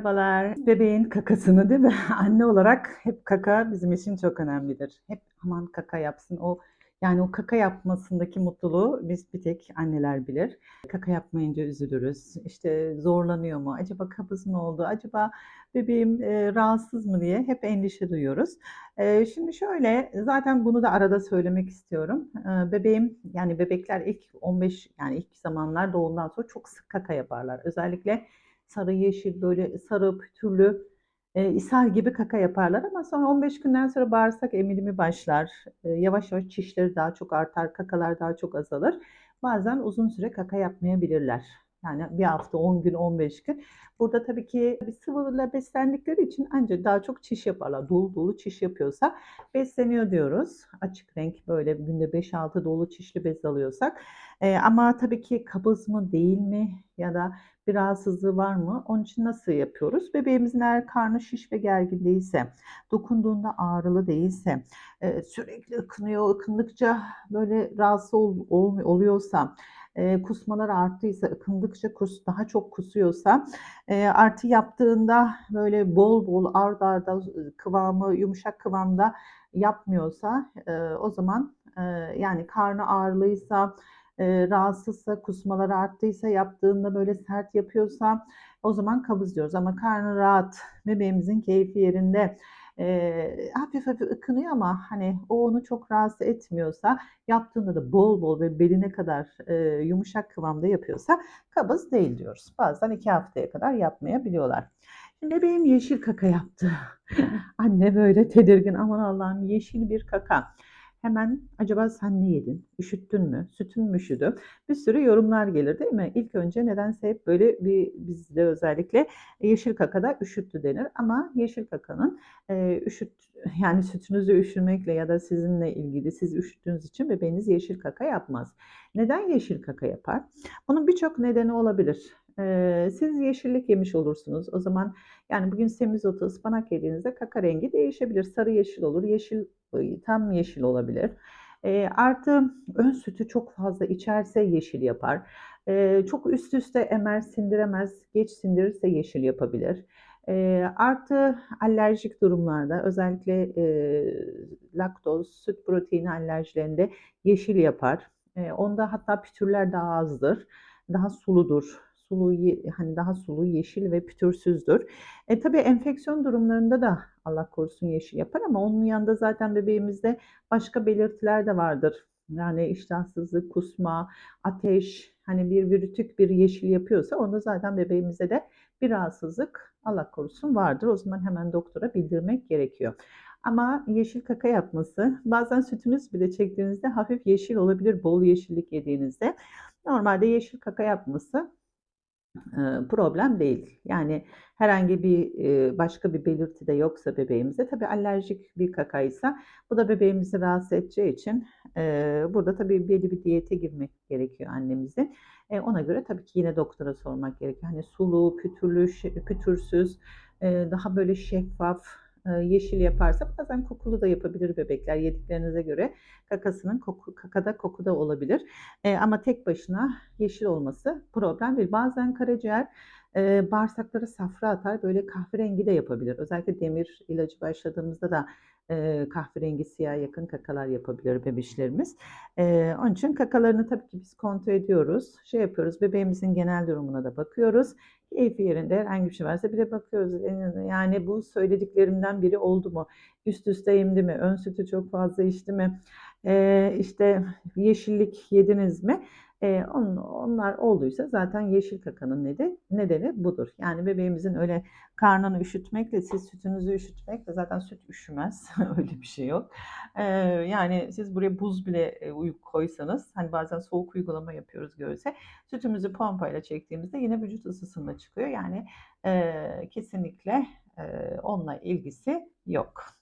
Merhabalar. Bebeğin kakasını değil mi? Anne olarak hep kaka bizim için çok önemlidir. Hep aman kaka yapsın. O yani o kaka yapmasındaki mutluluğu biz bir tek anneler bilir. Kaka yapmayınca üzülürüz. İşte zorlanıyor mu? Acaba kabız mı oldu? Acaba bebeğim e, rahatsız mı diye hep endişe duyuyoruz. E, şimdi şöyle zaten bunu da arada söylemek istiyorum. E, bebeğim yani bebekler ilk 15 yani ilk zamanlar doğumdan sonra çok sık kaka yaparlar. Özellikle sarı yeşil böyle sarı pütürlü e, ishal gibi kaka yaparlar ama sonra 15 günden sonra bağırsak emilimi başlar. E, yavaş yavaş çişleri daha çok artar, kakalar daha çok azalır. Bazen uzun süre kaka yapmayabilirler. Yani bir hafta, 10 gün, 15 gün. Burada tabii ki sıvıyla beslendikleri için ancak daha çok çiş yaparlar. Dolu dolu çiş yapıyorsa besleniyor diyoruz. Açık renk böyle günde 5-6 dolu çişli bez alıyorsak. E, ama tabii ki kabız mı değil mi ya da bir rahatsızlığı var mı? Onun için nasıl yapıyoruz? Bebeğimizin eğer karnı şiş ve gergin değilse, dokunduğunda ağrılı değilse, e, sürekli ıkınıyor, ıkındıkça böyle rahatsız ol, ol, oluyorsa, e, kusmalar arttıysa, ıkındıkça kus, daha çok kusuyorsa, e, artı yaptığında böyle bol bol ard arda kıvamı yumuşak kıvamda yapmıyorsa e, o zaman e, yani karnı ağrılıysa, e, rahatsızsa, kusmaları arttıysa, yaptığında böyle sert yapıyorsa o zaman kabız diyoruz. Ama karnı rahat, bebeğimizin keyfi yerinde, e, hafif hafif ıkınıyor ama hani o onu çok rahatsız etmiyorsa, yaptığında da bol bol ve beline kadar e, yumuşak kıvamda yapıyorsa kabız değil diyoruz. Bazen iki haftaya kadar yapmayabiliyorlar. Şimdi bebeğim yeşil kaka yaptı. Anne böyle tedirgin aman Allah'ım yeşil bir kaka. Hemen acaba sen ne yedin? Üşüttün mü? Sütün mü üşüdü? Bir sürü yorumlar gelir değil mi? İlk önce nedense hep böyle bir bizde özellikle yeşil kakada üşüttü denir. Ama yeşil kakanın e, üşüt yani sütünüzü üşümekle ya da sizinle ilgili siz üşüttüğünüz için bebeğiniz yeşil kaka yapmaz. Neden yeşil kaka yapar? Bunun birçok nedeni olabilir. Siz yeşillik yemiş olursunuz. O zaman yani bugün semizotu, ıspanak yediğinizde kaka rengi değişebilir. Sarı yeşil olur, yeşil tam yeşil olabilir. E, artı ön sütü çok fazla içerse yeşil yapar. E, çok üst üste emer sindiremez, geç sindirirse yeşil yapabilir. E, artı alerjik durumlarda özellikle e, laktoz, süt proteini alerjilerinde yeşil yapar. E, onda hatta pütürler daha azdır, daha suludur sulu hani daha sulu, yeşil ve pütürsüzdür. E tabii enfeksiyon durumlarında da Allah korusun yeşil yapar ama onun yanında zaten bebeğimizde başka belirtiler de vardır. Yani iştahsızlık, kusma, ateş, hani bir virütük bir yeşil yapıyorsa onda zaten bebeğimizde de bir rahatsızlık Allah korusun vardır. O zaman hemen doktora bildirmek gerekiyor. Ama yeşil kaka yapması bazen sütünüz bile çektiğinizde hafif yeşil olabilir bol yeşillik yediğinizde. Normalde yeşil kaka yapması problem değil. Yani herhangi bir başka bir belirti de yoksa bebeğimize tabii alerjik bir kakaysa bu da bebeğimizi rahatsız edeceği için burada tabii belli bir diyete girmek gerekiyor annemizin. Ona göre tabii ki yine doktora sormak gerekiyor. Hani sulu, pütürlü, pütürsüz, daha böyle şeffaf, yeşil yaparsa bazen kokulu da yapabilir bebekler yediklerinize göre kakasının koku, kakada koku da olabilir. ama tek başına yeşil olması problem değil. Bazen karaciğer e, bağırsaklara safra atar böyle kahverengi de yapabilir. Özellikle demir ilacı başladığımızda da e, kahverengi siyah yakın kakalar yapabilir bebişlerimiz. E, onun için kakalarını tabii ki biz kontrol ediyoruz. Şey yapıyoruz bebeğimizin genel durumuna da bakıyoruz. Keyfi yerinde herhangi bir şey varsa bir de bakıyoruz. Yani bu söylediklerimden biri oldu mu? Üst üste emdi mi? Ön sütü çok fazla içti mi? E, işte yeşillik yediniz mi? E, on, onlar olduysa zaten yeşil kakanın nedeni, nedeni budur. Yani bebeğimizin öyle karnını üşütmekle siz sütünüzü üşütmekle zaten süt üşümez. öyle bir şey yok. E, yani siz buraya buz bile koysanız hani bazen soğuk uygulama yapıyoruz göğüse. Sütümüzü pompayla çektiğimizde yine vücut ısısında çıkıyor. Yani e, kesinlikle e, onunla ilgisi yok.